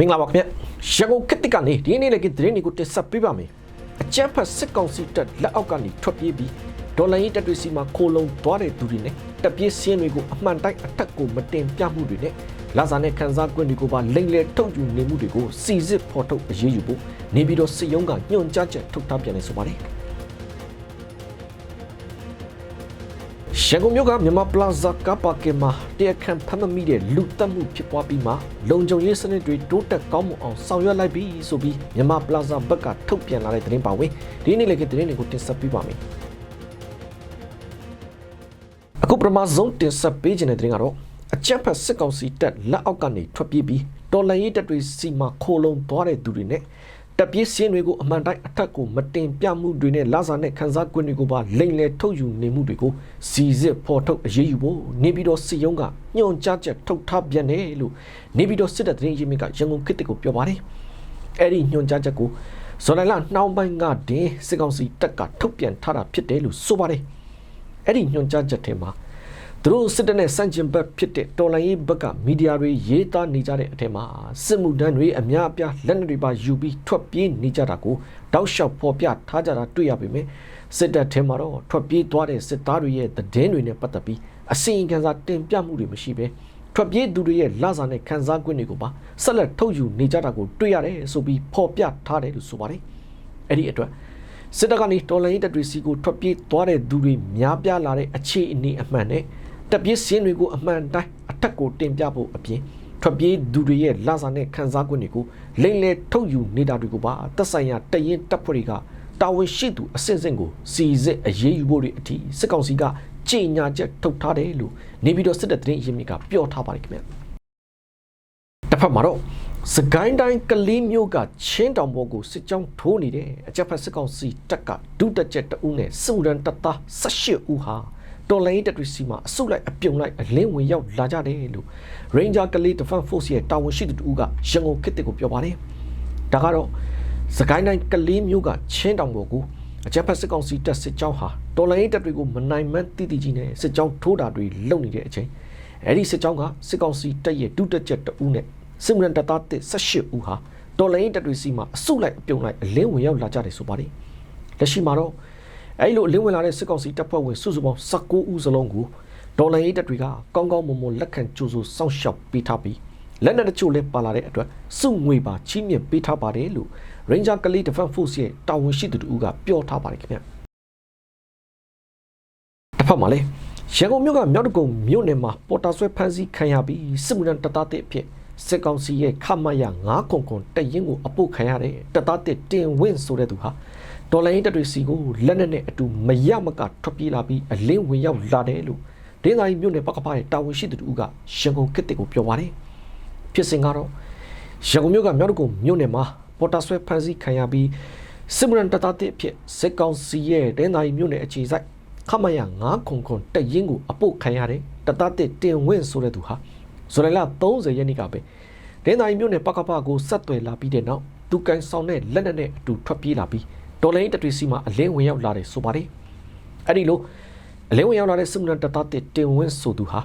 မင်္ဂလာပါခင်ဗျရန်ကုန်ခေတ်တစ်ကနေဒီနေ့လည်းကသတင်းတွေကိုတင်ဆက်ပေးပါမယ်အကြမ်းဖက်စစ်ကောင်စီတပ်လက်အောက်ကနေထွက်ပြေးပြီးဒေါ်လာရေးတပ်တွေစီမှာခိုလုံသွားတဲ့သူတွေနဲ့တပ်ပြေးစင်းတွေကိုအမှန်တိုက်အထက်ကိုမတင်ပြမှုတွေနဲ့လာစာနဲ့ခန်းစားကွင်းတွေကိုပါလိမ့်လေထုတ်ယူနေမှုတွေကိုစီစစ်ဖော်ထုတ်အရေးယူဖို့နေပြီးတော့စစ်ရုံးကညွှန်ကြားချက်ထုတ်ထားပြန်နေဆိုပါတယ် ရန်ကုန်မြို့ကမြန်မာပလာဇာကပါကင်မှာတရားခံဖမ်းမမိတဲ့လူတက်မှုဖြစ်ပွားပြီးမှလုံခြုံရေးစနစ်တွေတိုးတက်ကောင်းမွန်အောင်ဆောင်ရွက်လိုက်ပြီဆိုပြီးမြန်မာပလာဇာဘက်ကထုတ်ပြန်လာတဲ့သတင်းပါဝင်ဒီနေ့လည်းကသတင်းတွေကိုတင်ဆက်ပေးပါမယ်အခုပထမဆုံးတင်ဆက်ပေးခြင်းတဲ့သတင်းကတော့အကြက်ဖက်စစ်ကောင်စီတပ်လက်အောက်ကနေထွက်ပြေးပြီးတော်လန်ရေးတပ်တွေစီမှာခိုလုံသွားတဲ့သူတွေနဲ့ တပ်ပြေးစင်းတွေကိုအမှန်တိုင်းအထက်ကိုမတင်ပြမှုတွေနဲ့လာစာနဲ့ခန်းစားကွင်းတွေကိုပါလိမ့်လေထုတ်ယူနေမှုတွေကိုစီစစ်ဖော်ထုတ်အရေးယူဖို့နေပြီးတော့စစ်ရုံးကညွှန်ကြားချက်ထုတ်ထားပြန်တယ်လို့နေပြီးတော့စစ်တပ်သတင်းရင်းမြစ်ကရန်ကုန်ခေတ်ကိုပြောပါတယ်အဲ့ဒီညွှန်ကြားချက်ကိုဇွန်လလနှောင်းပိုင်းကတင်စစ်ကောင်စီတပ်ကထုတ်ပြန်ထားတာဖြစ်တယ်လို့ဆိုပါတယ်အဲ့ဒီညွှန်ကြားချက်ထဲမှာ သူတို့စစ်တပ်နဲ့စန့်ကျင်ဘက်ဖြစ်တဲ့တော်လိုင်းရေးဘက်ကမီဒီယာတွေရေးသားနေကြတဲ့အထက်မှာစစ်မှုတန်းတွေအများအပြားလက်နက်တွေပါယူပြီးထွက်ပြေးနေကြတာကိုတောက်လျှောက်ဖော်ပြထားကြတာတွေ့ရပေမဲ့စစ်တပ်ထဲမှာတော့ထွက်ပြေးသွားတဲ့စစ်သားတွေရဲ့သတင်းတွေနဲ့ပတ်သက်ပြီးအစီရင်ခံစာတင်ပြမှုတွေမရှိဘဲထွက်ပြေးသူတွေရဲ့လစာနဲ့ခံစား권တွေကိုပါဆက်လက်ထုတ်ယူနေကြတာကိုတွေ့ရတယ်ဆိုပြီးဖော်ပြထားတယ်လို့ဆိုပါတယ်အဲ့ဒီအတွက်စစ်တပ်ကနေတော်လိုင်းတပ်တွေစီကိုထွက်ပြေးသွားတဲ့သူတွေများပြားလာတဲ့အခြေအနေအမှန်နဲ့ တပ်ပြေးစင်းတွေကိုအမှန်တိုင်းအထက်ကိုတင်ပြဖို့အပြင်ထွက်ပြေးသူတွေရဲ့လစာနဲ့ခံစား권တွေကိုလိမ့်လေထုတ်ယူနေတာတွေကိုပါသက်ဆိုင်ရာတရင်တပ်ဖွဲ့တွေကတာဝန်ရှိသူအစစ်အစစ်ကိုစီစစ်အရေးယူဖို့တွေအထိစစ်ကောင်စီကကြေညာချက်ထုတ်ထားတယ်လို့နေပြည်တော်စစ်တပ်သတင်းရင်းမြစ်ကပြောထားပါတယ်ခင်ဗျတစ်ဖက်မှာတော့စကိုင်းတိုင်းကလေးမျိုးကချင်းတောင်ပေါ်ကိုစစ်ကြောင်းထိုးနေတဲ့အကြက်ဖက်စစ်ကောင်စီတပ်ကဒုတက်ချက်တအုပ်နဲ့စုရန်တပ်သား18ဦးဟာ တော်လိုင်းတပ်တွေစီမှာအစုလိုက်အပြုံလိုက်အလင်းဝင်ရောက်လာကြတယ်လို့ Ranger ကလေး Defense Force ရဲ့တာဝန်ရှိသူတူကရန်ကုန်ခေတ်တစ်ကိုပြောပါတယ်။ဒါကတော့စကိုင်းတိုင်းကလေးမျိုးကချင်းတောင်ပေါ်ကိုအကြက်ဖက်စစ်ကောင်စီတပ်စစ်ကြောင်းဟာတော်လိုင်းတပ်တွေကိုမနိုင်မှန်းတိတိကြီးနဲ့စစ်ကြောင်းထိုးတာတွေလုပ်နေတဲ့အချိန်အဲဒီစစ်ကြောင်းကစစ်ကောင်စီတပ်ရဲ့ဒုတက်ချက်တအုပ်နဲ့စစ်မရန်တပ်သားတစ်18ဦးဟာတော်လိုင်းတပ်တွေစီမှာအစုလိုက်အပြုံလိုက်အလင်းဝင်ရောက်လာကြတယ်ဆိုပါတယ်။လက်ရှိမှာတော့ အဲဒီလိုအလင်းဝင်လာတဲ့စစ်ကောင်စီတပ်ဖွဲ့ဝင်စုစုပေါင်း19ဦးစလုံးကိုဒေါ်လာရေးတပ်တွေကကောင်းကောင်းမွန်မွန်လက်ခံကြိုးဆိုစောင့်ရှောက်ပေးထားပြီးလက်နက်တချို့လည်းပါလာတဲ့အတွက်စုငွေပါချီးမြှင့်ပေးထားပါတယ်လို့ Ranger Kali Defense Force ရဲ့တာဝန်ရှိသူတို့ကပြောထားပါတယ်ခင်ဗျတစ်ဖက်မှာလည်းရန်ကုန်မြို့ကမြောက်တကုံမြို့နယ်မှာပေါ်တာဆွဲဖမ်းဆီးခံရပြီးစစ်မှုထမ်းတပ်သားတဲ့အဖြစ်စစ်ကောင်စီရဲ့ခမရ9ခုခုတရင်ကိုအပုတ်ခံရတဲ့တပ်သားတစ်တင်ဝင်းဆိုတဲ့သူဟာ ဒေါ်လာရင်းတပ်တွေစီကိုလက်နက်နဲ့အတူမရမကထွက်ပြေးလာပြီးအလင်းဝင်ရောက်လာတယ်လို့ဒင်းသာရီမြို့နယ်ပကပရဲ့တာဝန်ရှိသူတို့ကရန်ကုန်ကစ်တစ်ကိုပြောပါတယ်ဖြစ်စဉ်ကတော့ရန်ကုန်မြို့ကမြောက်တကုံမြို့နယ်မှာပေါ်တာဆွဲဖမ်းဆီးခံရပြီးစစ်မှုထမ်းတပ်သားတစ်အဖြစ်စစ်ကောင်စီရဲ့ဒင်းသာရီမြို့နယ်အခြေစိုက်ခမရ9ခုခုတရင်ကိုအပုတ်ခံရတဲ့တပ်သားတစ်တင်ဝင်းဆိုတဲ့သူဟာဇူလိုင်လ30ရက်နေ့ကပဲဒင်းသာရီမြို့နယ်ပကပကိုဆက်သွယ်လာပြီးတဲ့နောက်သူကန်ဆောင်တဲ့လက်နက်နဲ့အတူထွက်ပြေးလာပြီး ဒေါ်လာရင်းတတွေစီမှာအလင်းဝင်ရောက်လာတယ်ဆိုပါတယ်အဲ့ဒီလိုအလင်းဝင်ရောက်လာတဲ့စစ်မှုထမ်းတပ်သားတစ်တင်ဝင်းဆိုသူဟာ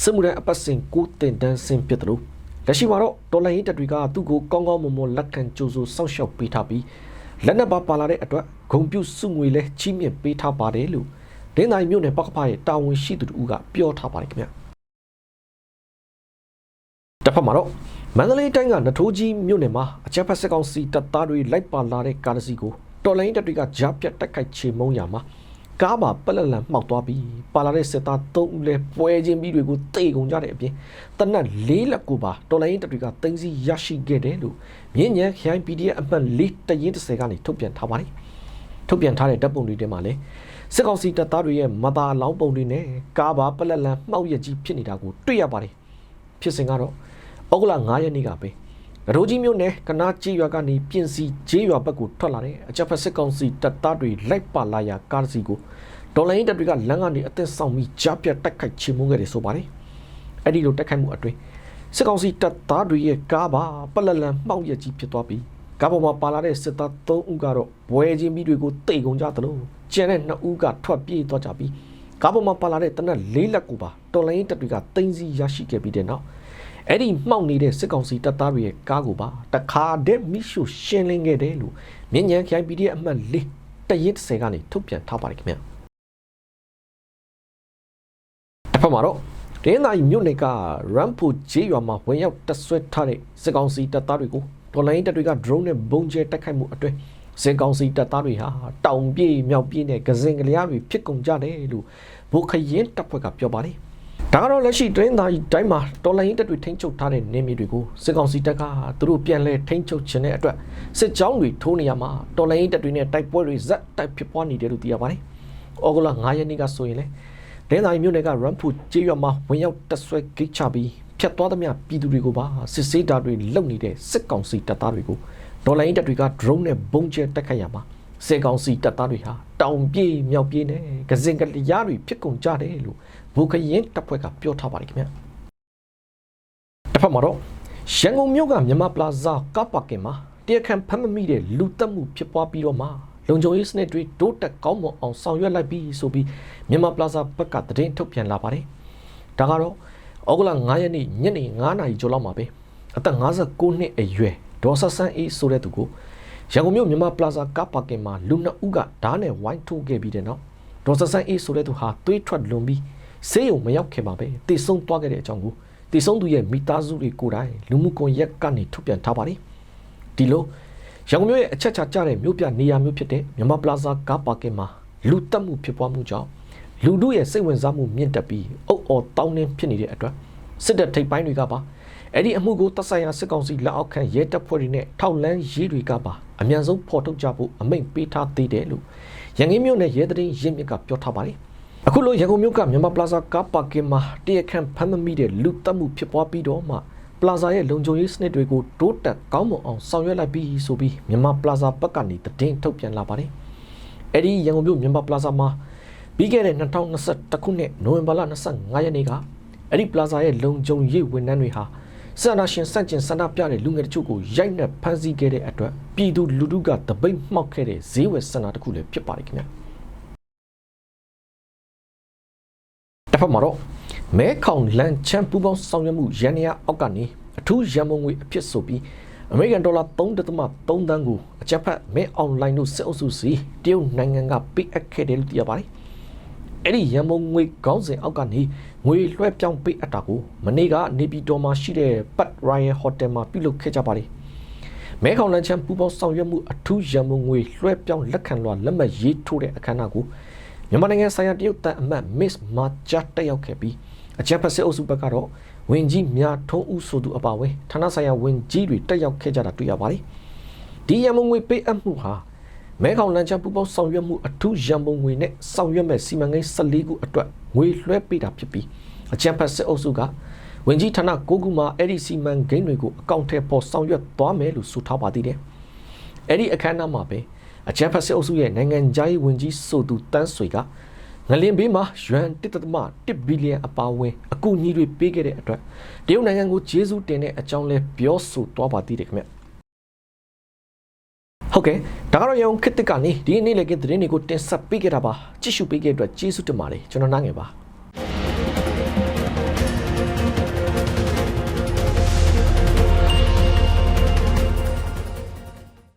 စစ်မှုထမ်းအပတ်စဉ်ကိုတင်တန်းဆင်းဖြစ်တယ်လို့လက်ရှိမှာတော့ဒေါ်လာရင်းတပ်တွေကသူ့ကိုကောင်းကောင်းမွန်မွန်လက်ခံကြိုးဆိုစောင့်ရှောက်ပေးထားပြီးလက်နက်ပါပါလာတဲ့အတွက်ဂုံပြုစုငွေလဲချီးမြှင့်ပေးထားပါတယ်လို့ဒင်းတိုင်းမြို့နယ်ပကပရဲ့တာဝန်ရှိသူတို့ကပြောထားပါတယ်ခင်ဗျတစ်ဖက်မှာတော့မန္တလေးတိုင်းကနထိုးကြီးမြို့နယ်မှာအကြမ်းဖက်စစ်ကောင်စီတပ်သားတွေလိုက်ပါလာတဲ့ကားတစ်စီးကို တော်လိုင်းတပ်တွေကကြားပြတ်တက်ခိုက်ချေမုံရမှာကားပါပလက်လန်မှောက်သွားပြီးပါလာတဲ့စစ်သား၃ဦးလဲပွဲချင်းပြီးတွေကိုတေကုန်ကြတဲ့အပြင်တနက်၄လက်ကိုပါတော်လိုင်းတပ်တွေကတင်းစီရရှိခဲ့တယ်လို့မြင်းညံခရိုင် PDF အမှတ်၄တရင်30ကနေထုတ်ပြန်ထားပါတယ်ထုတ်ပြန်ထားတဲ့ဓာတ်ပုံတွေထဲမှာလည်းစစ်ကောင်စီတပ်သားတွေရဲ့မသာလောင်းပုံတွေနဲ့ကားပါပလက်လန်မှောက်ရကြီးဖြစ်နေတာကိုတွေ့ရပါတယ်ဖြစ်စဉ်ကတော့ဩဂုတ်လ9ရက်နေ့ကပဲ ရိုးကြီးမြို့နယ်ကနာကြီးရွာကနေပြင်စီဂျေးရွာဘက်ကိုထွက်လာတဲ့အကြပ်ဖက်စစ်ကောင်စီတပ်သားတွေလိုက်ပါလာရာကားစီကိုဒေါ်လာရင်းတပ်တွေကလမ်းကနေအသက်ဆောင်ပြီးကြားပြတ်တိုက်ခိုက်ချေမှုန်းခဲ့တယ်ဆိုပါတယ်။အဲ့ဒီလိုတိုက်ခိုက်မှုအတွင်းစစ်ကောင်စီတပ်သားတွေရဲ့ကားပါပလက်လန်မှောက်ရကြီးဖြစ်သွားပြီးကားပေါ်မှာပါလာတဲ့စစ်သား3ဦးကတော့ဘွဲချင်းမိတွေကိုတိတ်ကုန်ကြသလိုကျန်တဲ့2ဦးကထွက်ပြေးသွားကြပြီးကားပေါ်မှာပါလာတဲ့တနက်၄လက်ကိုပါတော်လိုင်းတပ်တွေကတင်းစီရရှိခဲ့ပြီးတဲ့နောက် အဲ့ဒီမှောက်နေတဲ့စစ်ကောင်စီတပ်သားတွေရဲ့ကားကိုပါတခါတည်းမိရှုရှင်းလင်းခဲ့တယ်လို့မြင်းညံခိုင် PDF အမှတ်၄တရင်30ကနေထုတ်ပြန်ထားပါတယ်ခင်ဗျာတစ်ဖက်မှာတော့ဒင်းသာရီမြို့နယ်ကရမ်ပူဂျေးရွာမှာဝင်ရောက်တက်ဆွဲထားတဲ့စစ်ကောင်စီတပ်သားတွေကိုတော်လိုင်းတပ်တွေက drone နဲ့ဘုံကျဲတိုက်ခိုက်မှုအတွင်းစစ်ကောင်စီတပ်သားတွေဟာတောင်ပြေးမြောက်ပြေးနဲ့ကစင်ကလျားတွေဖြစ်ကုန်ကြတယ်လို့ဘိုခရင်တပ်ဖွဲ့ကပြောပါတယ်။ ဒါကတော့လက်ရှိတွင်းသားတိုင်းမှာတော်လိုင်းတပ်တွေထိန်းချုပ်ထားတဲ့နေမြေတွေကိုစစ်ကောင်စီတပ်ကသူတို့ပြန်လဲထိန်းချုပ်ခြင်းတဲ့အတွက်စစ်ကြောင်းတွေထိုးနေရမှာတော်လိုင်းတပ်တွေနဲ့တိုက်ပွဲတွေဇက်တိုက်ဖြစ်ပွားနေတယ်လို့သိရပါတယ်။ဩဂုတ်လ9ရက်နေ့ကဆိုရင်လေဒင်းသာရီမြို့နယ်ကရမ်ဖူကျေးရွာမှာဝင်ရောက်တက်ဆွဲဂိတ်ချပြီးဖျက်သွားသမျှပြည်သူတွေကိုပါစစ်ဆေးတာတွေလုပ်နေတဲ့စစ်ကောင်စီတပ်သားတွေကိုဒေါ်လာရင်းတပ်တွေက drone နဲ့ဘုံကျဲတက်ခတ်ရမှာ စစ်ကောင်စီတပ်သားတွေဟာတောင်ပြေးမြောက်ပြေးနဲ့ကစင်ကလျားတွေဖြစ်ကုန်ကြတယ်လို့ဘိုခရင်တပ်ဖွဲ့ကပြောထားပါတယ်ခင်ဗျတစ်ဖက်မှာတော့ရန်ကုန်မြို့ကမြန်မာပလာဇာကပ်ပါကင်မှာတရားခံဖမ်းမမိတဲ့လူတက်မှုဖြစ်ပွားပြီးတော့မှလုံခြုံရေးစနစ်တွေတိုးတက်ကောင်းမွန်အောင်ဆောင်ရွက်လိုက်ပြီးဆိုပြီးမြန်မာပလာဇာဘက်ကသတင်းထုတ်ပြန်လာပါတယ်ဒါကတော့ဩဂုတ်လ9ရက်နေ့ညနေ9နာရီကျော်လောက်မှာပဲအသက်59နှစ်အရွယ်ဒေါ်ဆဆန်းအေးဆိုတဲ့သူကို ရန်ကုန်မြို့မြန်မာပလာဇာကားပါကင်မှာလူနှစ်ဦးကဓာတ်နဲ့ဝိုင်းထိုးခဲ့ပြီးတဲ့နောက်ဒေါ်ဆဆန်းအေးဆိုတဲ့သူဟာသွေးထွက်လွန်ပြီးဆေးရုံမရောက်ခင်မှာပဲတည်ဆုံသွားခဲ့တဲ့အကြောင်းကိုတည်ဆုံသူရဲ့မိသားစုတွေကိုယ်တိုင်လူမှုကွန်ရက်ကနေထုတ်ပြန်ထားပါတယ်ဒီလိုရန်ကုန်မြို့ရဲ့အချက်ချာကျတဲ့မြို့ပြနေရာမျိုးဖြစ်တဲ့မြန်မာပလာဇာကားပါကင်မှာလူတက်မှုဖြစ်ပွားမှုကြောင့်လူတို့ရဲ့စိတ်ဝင်စားမှုမြင့်တက်ပြီးအုပ်အော်တောင်းနှင်းဖြစ်နေတဲ့အတွက်စစ်တပ်ထိပ်ပိုင်းတွေကပါ အဲ့ဒီအမှုကိုတပ်ဆိုင်ရာစစ်ကောင်စီလက်အောက်ခံရဲတပ်ဖွဲ့တွေနဲ့ထောက်လန်းရေးတွေကပါအမြန်ဆုံးဖော်ထုတ်ကြဖို့အမိန့်ပေးထားသေးတယ်လို့ရန်ကင်းမြို့နယ်ရဲတရင်ရင်းမြစ်ကပြောထားပါတယ်အခုလိုရန်ကုန်မြို့ကမြန်မာပလာဇာကားပါကင်မှာတရခန့်ဖမ်းမမိတဲ့လူတက်မှုဖြစ်ပွားပြီးတော့မှပလာဇာရဲ့လုံခြုံရေးစနစ်တွေကိုတိုးတက်ကောင်းမွန်အောင်ဆောင်ရွက်လိုက်ပြီးဆိုပြီးမြန်မာပလာဇာဘက်ကနေသတင်းထုတ်ပြန်လာပါတယ်အဲ့ဒီရန်ကုန်မြို့မြန်မာပလာဇာမှာပြီးခဲ့တဲ့2021ခုနှစ်နိုဝင်ဘာလ25ရက်နေ့ကအဲ့ဒီပလာဇာရဲ့လုံခြုံရေးဝန်ထမ်းတွေဟာ ဆန္ဒရှင်စန့်ကျင်ဆန္ဒပြတဲ့လူငယ်တချို့ကိုရိုက်နှက်ဖမ်းဆီးခဲ့တဲ့အတွက်ပြည်သူလူထုကတပိတ်မှောက်ခဲ့တဲ့ဈေးဝယ်ဆန္ဒတစ်ခုလည်းဖြစ်ပါတယ်ခင်ဗျာတစ်ဖက်မှာတော့မဲခေါင်လန်ချန်ပူပေါင်းဆောင်ရွက်မှုရန်ရအောက်ကနေအထူးရန်မုံငွေအဖြစ်ဆိုပြီးအမေရိကန်ဒေါ်လာ3.3တန်းကိုအကြက်ဖက်မဲအွန်လိုင်းတို့စစ်အုပ်စုစီတရုတ်နိုင်ငံကပေးအပ်ခဲ့တယ်လို့သိရပါတယ် အဲ့ဒီရန်မုံငွေခေါင်းစဉ်အောက်ကနေငွေလွှဲပြောင်းပေးအပ်တာကိုမနေ့ကနေပြည်တော်မှာရှိတဲ့ပတ်ရိုင်ယယ်ဟိုတယ်မှာပြုလုပ်ခဲ့ကြပါတယ်။မဲခေါင်လန်ချန်ပူပေါင်းဆောင်ရွက်မှုအထူးရန်မုံငွေလွှဲပြောင်းလက်ခံလွှာလက်မှတ်ရေးထိုးတဲ့အခမ်းအနားကိုမြန်မာနိုင်ငံဆိုင်ရာတရုတ်တန်အမတ် Miss Ma ဂျာတက်ရောက်ခဲ့ပြီးအကြံဖက်စစ်အုပ်စုဘက်ကတော့ဝင်ကြီးများထုံးဦးဆိုသူအပါအဝင်ဌာနဆိုင်ရာဝင်ကြီးတွေတက်ရောက်ခဲ့ကြတာတွေ့ရပါတယ်။ဒီရန်မုံငွေပေးအပ်မှုဟာ မဲခေါင်လန်ချန်ပူပေါင်းဆောင်ရွက်မှုအထူးရန်ပုံငွေနဲ့ဆောင်ရွက်မဲ့စီမံကိန်း14ခုအတွက်ငွေလွှဲပေးတာဖြစ်ပြီးအချမ်းဖတ်စစ်အုပ်စုကဝင်ကြီးဌာန9ခုမှာအဲ့ဒီစီမံကိန်းတွေကိုအကောင့်ထဲပေါ်ဆောင်ရွက်သွားမယ်လို့ဆိုထားပါသေးတယ်။အဲ့ဒီအခမ်းအနားမှာပဲအချမ်းဖတ်စစ်အုပ်စုရဲ့နိုင်ငံခြားရေးဝန်ကြီးဆိုသူတန်းဆွေကငလင်ဘေးမှာယွမ်1.1ဘီလီယံအပါအဝင်အကူအညီတွေပေးခဲ့တဲ့အတွက်တရုတ်နိုင်ငံကိုကျေးဇူးတင်တဲ့အကြောင်းလဲပြောဆိုသွားပါသေးတယ်ခင်ဗျ။ ဟုတ်ကဲ့ဒါကတော့ရောင်ခစ်တစ်ကနေဒီနေ့လည်းကသတင်းတွေကိုတင်ဆက်ပေးခဲ့တာပါကြည့်ရှုပေးခဲ့တဲ့အတွက်ကျေးဇူးတင်ပါတယ်ကျွန်တော်နားငယ်ပါ